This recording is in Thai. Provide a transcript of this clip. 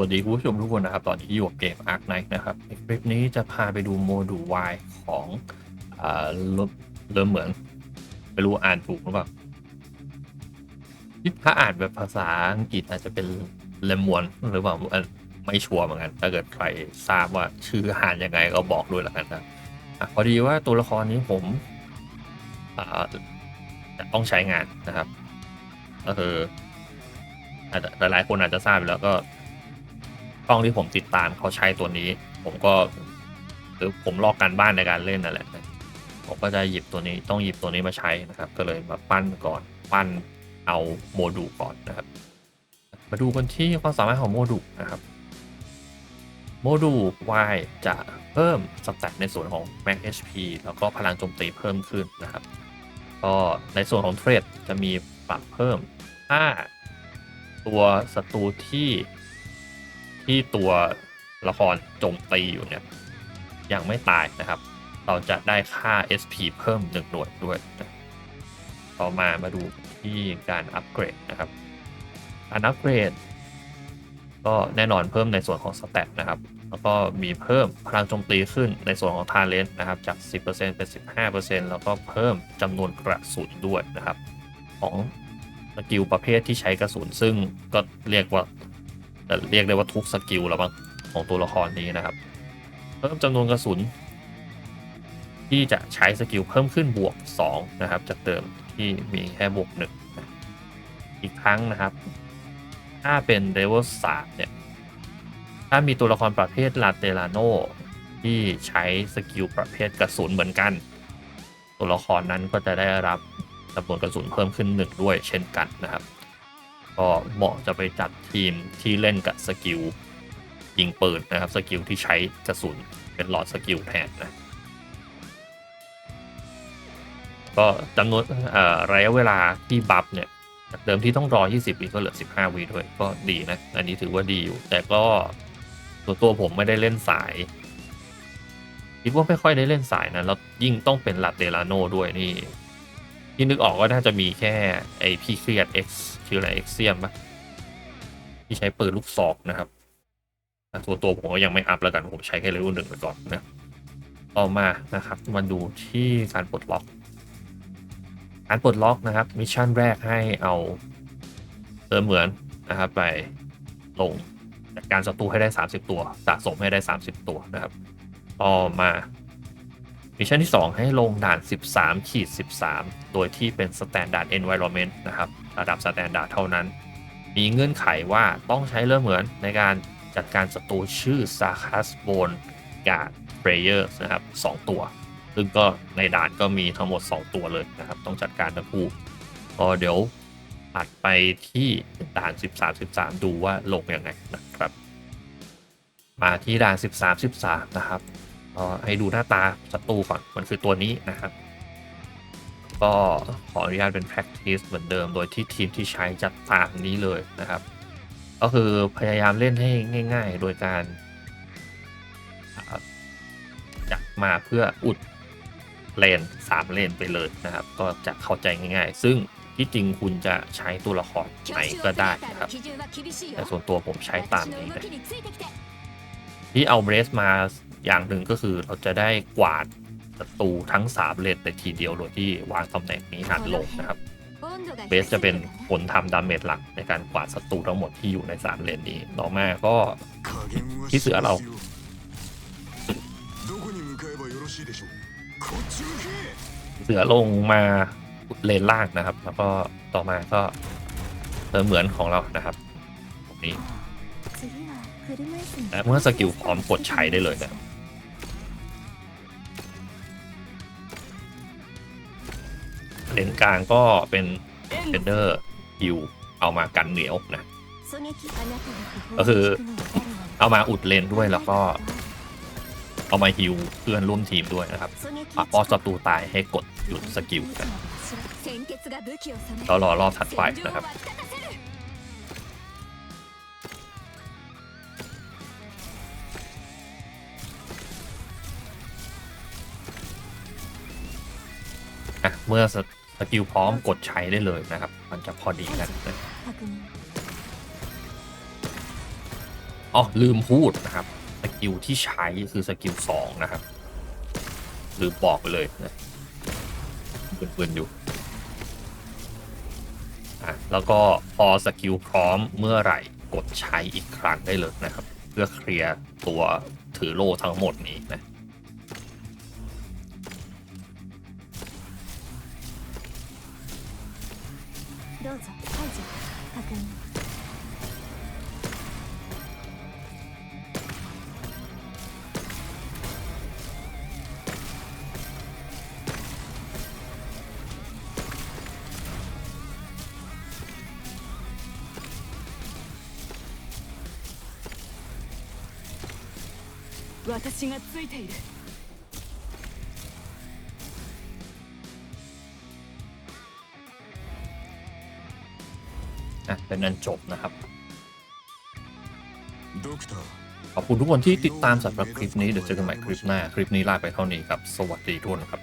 วัสดีคุณผู้ชมทุกคนนะครับ ตอนนี้อยู่กับเกม Ark Knight นะครับในคลิปนี้จะพาไปดูโมดูล Y ของอ่าเริ่มเหมือนไม่รู้อ่านถูกหรือเปล่าที่ถ้าอ่านแบบภาษาอังกฤษอาจจะเป็นเลมวนหรือเปล่าไม่ชัวร์เหมือนกัน ถ้าเกิดใครทราบว่าชื่ออ่านยังไงก็บอกด้วยละกันนะพอดีว่าตัวละครนี้ผมจะต้องใช้งานนะครับก็คืออาจจะหลายๆคนอาจจะทราบแล้วก็ ช่องที่ผมติดตามเขาใช้ตัวนี้ ผมก็หรือผมลอกการบ้านในการเล่นนั่นแหละผมก็จะหยิบตัวนี้ต้องหยิบตัวนี้มาใช้นะครับ ก็เลยมาปั้นก่อนปั้นเอาโมดูลก่อนนะครับ มาดูกันที่ความสามารถของโมดูลนะครับโมดูล Y จะเพิ่มสแตทในส่วนของ Max HP แล้วก็พลังโจมตีเพิ่มขึ้นนะครับ ก็ในส่วนของเทรดจะมีปรับเพิ่ม ถ้าตัวศัตรูที่ ที่ตัวละครโจมตีอยู่เนี่ยยังไม่ตายนะครับ เราจะได้ค่า SP เพิ่มหนึ่งหน่วยด้วยนะต่อมามาดูที่การอัปเกรดนะครับการอัปเกรด ก็แน่นอนเพิ่มในส่วนของสเตตนะครับ แล้วก็มีเพิ่มพลังโจมตีขึ้นในส่วนของทาเลนนะครับจาก 10%เป็น 15%แล้วก็เพิ่มจำนวนกระสุนด้วยนะครับ ของสกิลประเภทที่ใช้กระสุนซึ่งก็เรียกว่า แต่เรียกได้ว่าทุกสกิลแล้วบ้างของตัวละครนี้นะครับ เพิ่มจำนวนกระสุน ที่จะใช้สกิลเพิ่มขึ้นบวก 2 นะครับ จากเดิมที่มีแค่บวก1นะอีกครั้งนะครับ ถ้าเป็นเลเวล3เนี่ย ถ้ามีตัวละครประเภทลาเตลาโนที่ใช้สกิลประเภทกระสุนเหมือนกัน ตัวละครนั้นก็จะได้รับจำนวนกระสุนเพิ่มขึ้นหนึ่งด้วยเช่นกันนะครับ ก็เหมาะจะไปจัดทีมที่เล่นกับสกิลยิงปืนนะครับ สกิลที่ใช้กระสุนเป็นหลอดสกิลแทนนะก็จำนวนระยะเวลาที่บัฟเนี่ยเดิมที่ต้องรอ 20วิก็เหลือ 15วิด้วยก็ดีนะ อันนี้ถือว่าดีอยู่ แต่ก็ตัวตัวผมไม่ได้เล่นสาย คิดว่าไม่ค่อยได้เล่นสายนะแล้วยิ่งต้องเป็นลาเตลาโนด้วยนี่ ที่นึกออกก็น่าจะมีแค่ไอพี่เครียด X ชื่ออะไร X เซียมปะที่ใช้ปืนลูกศอกนะครับต่ตัวตัวผมก็ยังไม่อัพแล้วกันผมใช้แค่เลเวลหนึ่งไปก่อนนะต่อมานะครับมาดูที่การปลดล็อก การปลดล็อกนะครับมิชชั่นแรกให้เอาเติมเหมือนนะครับไปลงจัดการศัตรูให้ได้ 30 ตัว สะสมให้ได้ 30 ตัวนะครับ ต่อมา มิชชั่นที่ 2 ให้ลงด่าน 13ขีด13 โดยที่เป็น Standard Environment นะครับ ระดับ Standard เท่านั้น มีเงื่อนไขว่าต้องใช้เริ่มเหมือนในการจัดการศัตรูชื่อ s a r c a s b o n Guard Player นะครับ 2 ตัว ซึ่งก็ในด่านก็มีทั้งหมด 2 ตัวเลยนะครับ ต้องจัดการทั้งคู่ก็เดี๋ยวตัดไปที่ด่าน 13 13 ดูว่าลงยังไงนะครับ มาที่ด่าน 13 13 นะครับ ก็ให้ดูหน้าตาศัตรูก่อนมันคือตัวนี้นะครับ ก็ขออนุญาตเป็น practice เหมือนเดิม โดยที่ทีมที่ใช้จัดตามนี้เลยนะครับ ก็คือพยายามเล่นให้ง่าย ๆ โดยการจัดมาเพื่ออุดเลนสามเลนไปเลยนะครับ ก็จะเข้าใจง่าย ๆ ซึ่งที่จริงคุณจะใช้ตัวละครไหนก็ได้นะครับ แต่ส่วนตัวผมใช้ตามนี้นะที่เอาเบรสมา อย่างหนึ่งก็คือเราจะได้กวาดศัตรูทั้ง 3 เลนในทีเดียวโดยที่วางตำแหน่งนี้หันลงนะครับเบสจะเป็นผลทำดาเมจหลักในการกวาดศัตรูทั้งหมดที่อยู่ใน3เลนนี้ต่อมาก็ที่เสือเราเสือลงมาเลนล่างนะครับ แล้วก็ต่อมาก็เติมเหมือนของเรานะครับตรงนี้และเมื่อสกิลพร้อมกดใช้ได้เลยนะครับ เลนกลางก็เป็นเฟนเดอร์ฮิวเอามากันเหนียวนะ ก็คือเอามาอุดเลนด้วยแล้วก็เอามาฮิวเพื่อนร่วมทีมด้วยนะครับพอศัตรูตายให้กดหยุดสกิลนะเรารอรอบถัดไปนะครับเมื่อ สกิลพร้อมกดใช้ได้เลยนะครับ มันจะพอดีกันอ๋อลืมพูดนะครับสกิลที่ใช้คือสกิลสองนะครับลืมบอกไปเลยนะเปืนๆอยู่อะแล้วก็พอสกิลพร้อมเมื่อไหร่กดใช้อีกครั้งได้เลยนะครับ เพื่อเคลียร์ตัวถือโล่ทั้งหมดนี้นะ どうぞ。解除確認私がついている นะเป็นอันจบนะครับ ขอบคุณทุกคนที่ติดตามสำหรับคลิปนี้เดี๋ยวเจอกันใหม่คลิปหน้า คลิปนี้ลาไปเท่านี้ครับ สวัสดีทุกคนครับ